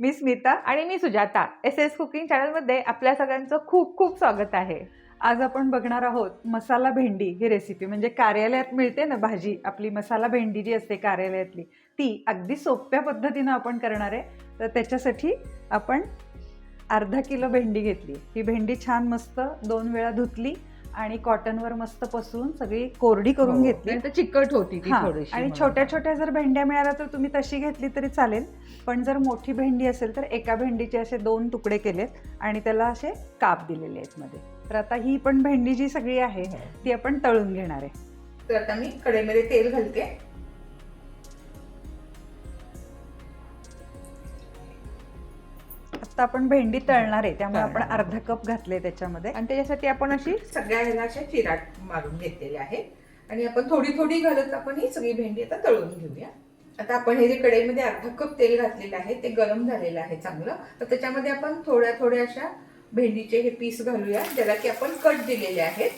मी स्मिता आणि मी Sujata. S S cooking चॅनलमध्ये आपल्या सगळ्यांचं खूप खूप स्वागत आहे. आज आपण बघणार आहोत मसाला भेंडी ही रेसिपी म्हणजे कार्यालयात मिळते ना भाजी आपली मसाला भेंडी जी असते कार्यालयातली ती अगदी सोप्या पद्धतीनं आपण करणार आहे. तर त्याच्यासाठी आपण अर्धा किलो भेंडी घेतली. ही भेंडी छान मस्त दोन वेळा धुतली. आणि कॉटनवर मस्त पसरून सगळी कोरडी करून घेतली. तर चिकट होती ती हां, थोडीशी आणि. छोट्या छोट्या जर भेंड्या मिळाल्या तर तुम्ही तशी घेतली तरी चालेल. पण जर मोठी भेंडी असेल तर एका भेंडीचे असे दोन तुकडे केलेत आणि त्याला असे काप दिलेले आहेत मध्ये. तर आता ही पण भेंडी जी सगळी आहे ती आपण तळून घेणार आहे. तर आता मी कढईमध्ये तेल घालते. आता आपण भेंडी तळणार आहे त्यामुळे आपण. अर्धा कप घातले त्याच्यामध्ये. आणि त्याच्यासाठी आपण अशी सगळ्या ह्याला अशा चिराट मारून घेतलेल्या आहेत आणि आपण थोडी थोडी घालत आपण ही सगळी भेंडी आता तळून घेऊया. आता आपण हे जे कढईमध्ये अर्धा कप तेल घातलेलं आहे ते गरम झालेलं आहे चांगलं. तर त्याच्यामध्ये आपण थोड्या थोड्या अशा भेंडीचे हे पीस घालूया ज्याला की आपण कट दिलेले आहेत.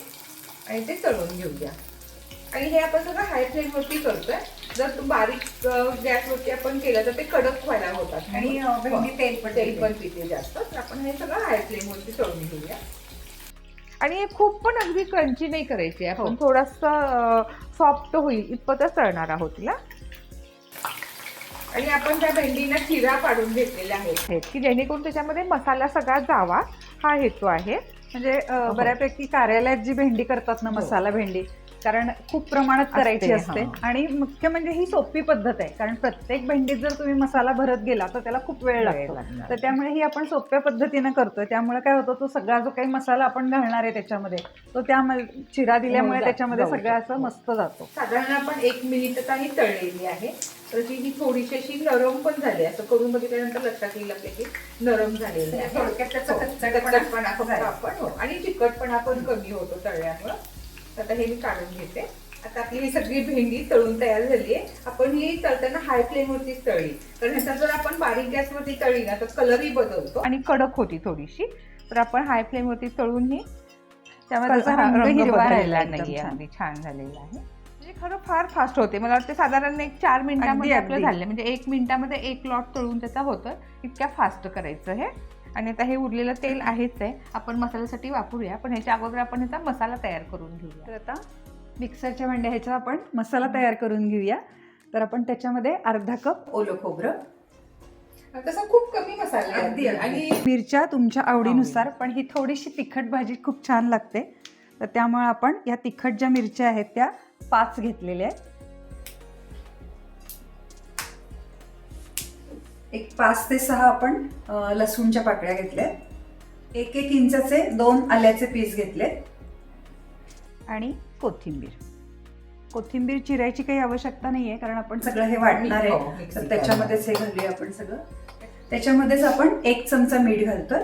आणि ते तळून घेऊया. आणि हे आपण सगळं हाय फ्लेमवरती करतोय. जर तू बारीक गॅसवरती आपण केलं तर ते कडक व्हायला होतात. आणि, भेंडी तेल पण तेल. पण पिते. जास्त. तर आपण हे सगळं हाय फ्लेमवरती तळून घेऊया. आणि हे खूप पण अगदी क्रंची नाही करायची. आपण हो. थोडस सॉफ्ट होईल इतपतच तळणार आहोत तिला. आणि आपण त्या भेंडीना चिरा पाडून घेतलेल्या आहेत की जेणेकरून त्याच्यामध्ये मसाला सगळा जावा. हा हेतू आहे. म्हणजे अ, बऱ्यापैकी कार्यालयात जी भेंडी करतात ना मसाला भेंडी कारण खूप प्रमाणात करायची हो. असते, आणि मुख्य म्हणजे ही सोपी पद्धत आहे. कारण प्रत्येक भेंडीत जर तुम्ही मसाला भरत गेला तर त्याला खूप वेळ लागतो. लागणार. तर त्यामुळे ही आपण सोप्या पद्धतीनं करतोय. त्यामुळे काय होतं तो सगळा जो काही मसाला आपण घालणार आहे त्याच्यामध्ये तो त्या चिरा दिल्यामुळे जा- त्याच्यामध्ये सगळं. असं मस्त जातो. साधारण आपण एक मिनिट आता ही तळलेली आहे. तर ती ही थोडीशी अशी नरम पण झाली असं करून बघितल्यानंतर लक्षात येईल आपल्या की नरम झालेली आहे. थोडक्यात त्याचा हो, कच्चाटपणा. आपण हो. आणि चिकटपणा पण कमी होतो तळल्यामुळं. आता हे मी काढून घेते. आता आपली ही सगळी भेंडी तळून तयार झाली आहे आपण ही तळताना हाय फ्लेमवरतीच तळली कारण ह्याचा जर आपण बारीक गॅसवरती तळली ना तर कलरही बदलतो. आणि कडक होती थोडीशी. तर आपण हाय फ्लेमवरती तळून ही त्यामध्ये हिरवा राहिला छान. अगदी छान झालेला आहे. म्हणजे खरं फार फास्ट होते. मला वाटतं साधारण एक चार मिनिटामध्ये आपलं. झालं. म्हणजे एक मिनिटामध्ये एक लॉट तळून त्याचा होतं इतक्या फास्ट करायचं हे. आणि आता हे उरलेलं तेल आहेच आहे. आपण मसाल्यासाठी वापरूया पण ह्याच्या अगोदर आपण ह्याचा मसाला तयार करून घेऊया. तर आता मिक्सरच्या भांड्या ह्याचा आपण मसाला तयार करून घेऊया. तर आपण त्याच्यामध्ये अर्धा कप ओलं खोबरं. तसं खूप कमी मसाले अगदी. आणि मिरच्या तुमच्या आवडीनुसार. पण ही थोडीशी तिखट भाजी खूप छान लागते. तर त्यामुळे आपण या तिखट ज्या मिरच्या आहेत त्या पाच घेतलेल्या आहेत. पाच ते सहा आपण लसूणच्या पाकळ्या घेतल्या. एक एक इंचाचे दोन आल्याचे पीस घेतले. आणि कोथिंबीर. कोथिंबीर चिरायची काही आवश्यकता नाही आहे कारण आपण सगळं हे वाटणार हो, आहे मिक्सी तर त्याच्यामध्येच हे घालूया आपण सगळं. त्याच्यामध्येच आपण एक चमचा मीठ घालतोय.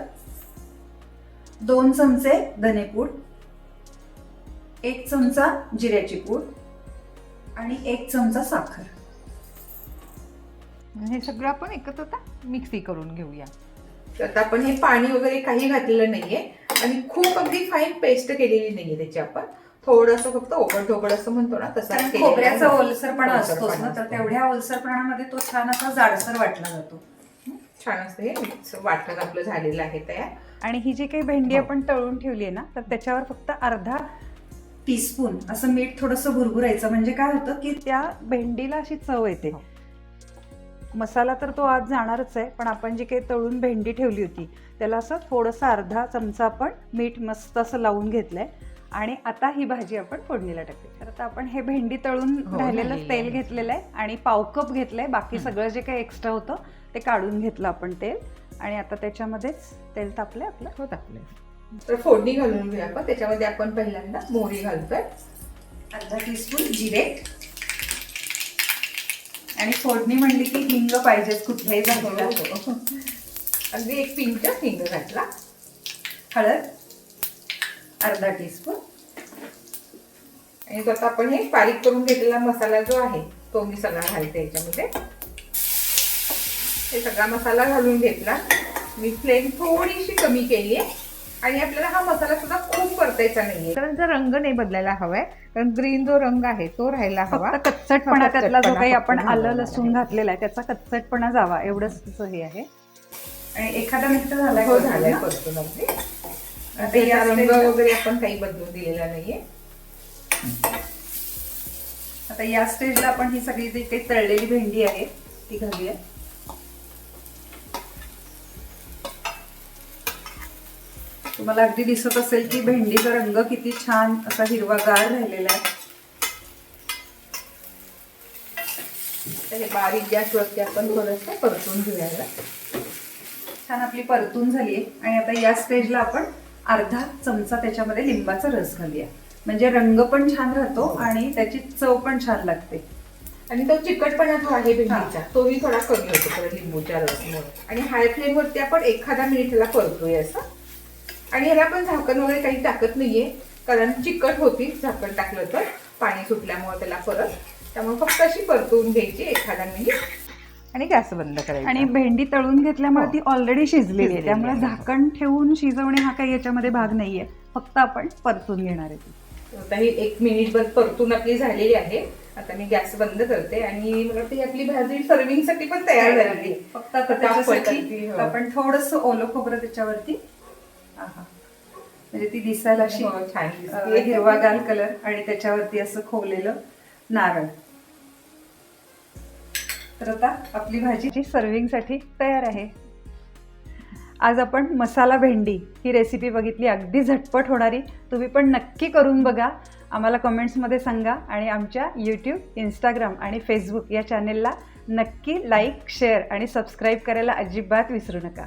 दोन चमचे धनेपूड एक चमचा जिऱ्याची पूड. आणि एक चमचा साखर. हे सगळं आपण एकत्र आता मिक्सी करून घेऊया तर आता आपण हे पाणी वगैरे काही घातलेलं नाहीये आणि खूप अगदी फाईन पेस्ट केलेली नाहीये त्याची आपण थोडंसं फक्त ओबड धोबड असं म्हणतो ना तसा. खोबऱ्याचा ओलसरपणा असतोच ओलसरपणा ना तर असतो. तेवढ्या ओलसरपणामध्ये तो छान असा जाडसर वाटला जातो छान असतं हे मिक्स वाटण आपलं झालेलं आहे तयार आणि ही जी काही भेंडी हो. आपण तळून ठेवली आहे ना तर त्याच्यावर फक्त अर्धा टीस्पून असं मीठ थोडंसं भुरभुरायचं म्हणजे काय होतं की त्या भेंडीला अशी चव येते हो. मसाला तर तो आज जाणारच आहे पण आपण जी काही तळून भेंडी ठेवली होती त्याला असं थोडंसं अर्धा चमचा आपण मीठ मस्त असं लावून घेतलंय. आणि आता ही भाजी आपण फोडणीला टाकली. तर आता आपण हे भेंडी तळून हो, राहिलेलं झालेली तेल आहे. घेतलेलं आहे आणि पाव कप घेतलंय. बाकी हं. सगळं जे काही एक्स्ट्रा होतं ते काढून घेतलं आपण तेल. आणि आता त्याच्यामध्येच तेल तापलंय आपलं. होत आपले तर फोडणी घालून घेऊया आपण. त्याच्यामध्ये आपण पहिल्यांदा मोहरी घालतोय. अर्धा टीस्पून जिरे. आणि फोडणी म्हणली की हिंग पाहिजेच कुठल्याही भाजीला हो, हो, हो. अगदी एक पिंच हिंग घातला. हळद अर्धा टीस्पून आणि तो आता आपण हे बारीक करून घेतलेला मसाला जो आहे तो मी सगळा घालते याच्यामध्ये. हे सगळा मसाला घालून घेतला. मी फ्लेम थोडीशी कमी केली आहे आणि आपल्याला हा मसाला सुद्धा खूप परतायचा नाहीये. कारण जर रंग नाही बदलायला हवाय कारण ग्रीन जो रंग आहे तो राहायला हवा. कच्चटपणा त्यातला जो काही आपण आलं लसूण. घातलेला आहे त्याचा कच्चटपणा जावा. एवढंच हे आहे. आणि एखादा मिनिट झालाय हो झालंय रंग ला- वगैरे आपण काही बदलून दिलेला नाहीये. आता या स्टेजला आपण ही सगळी जी काही तळलेली भेंडी आहे ती घालूया तुम्हाला अगदी दिसत असेल की भेंडीचा रंग किती छान असा हिरवागार राहिलेला आहे. हे बारीक गॅसवरती आपण थोडंसं परतून घेऊया. छान आपली परतून झाली आहे. आणि आता या स्टेजला आपण अर्धा चमचा त्याच्यामध्ये लिंबाचा रस घालूया. म्हणजे रंग पण छान राहतो आणि त्याची चव पण छान लागते. आणि तो चिकटपणा जो आहे भेंडीचा तोही थोडा कमी होतो लिंबूच्या रसमुळे. आणि हाय फ्लेमवरती आपण एखादा मिनिट ह्याला परतूया असं. आणि ह्याला आपण झाकण वगैरे काही टाकत नाहीये कारण चिकट होती झाकण टाकलं तर पाणी सुटल्यामुळे त्याला परत त्यामुळे फक्त अशी परतवून घ्यायची एखादा मिनिट आणि गॅस बंद करायचा आणि भेंडी तळून घेतल्यामुळे हो. ती ऑलरेडी शिजलेली आहे त्यामुळे. झाकण ठेवून शिजवणे हा काही याच्यामध्ये भाग नाहीये फक्त आपण परतून घेणार आहे ती आता ही एक मिनिटभर परतून आपली झालेली आहे आता मी गॅस बंद करते आणि मला ही आपली भाजी सर्विंगसाठी पण तयार आहे. फक्त आपण हो. थोडस ओलं खोबरं त्याच्यावरती. म्हणजे ती दिसायला अशी हो, छान. हिरवागार कलर आणि त्याच्यावरती असं खोवलेलं नारळ. तर आता आपली भाजी सर्विंगसाठी तयार आहे. आज आपण मसाला भेंडी ही रेसिपी बघितली अगदी झटपट होणारी. तुम्ही पण नक्की करून बघा. आम्हाला कमेंट्समध्ये सांगा आणि आमच्या यूट्यूब इंस्टाग्राम आणि फेसबुक या चॅनेलला नक्की लाईक शेअर आणि सबस्क्राईब करायला अजिबात विसरू नका.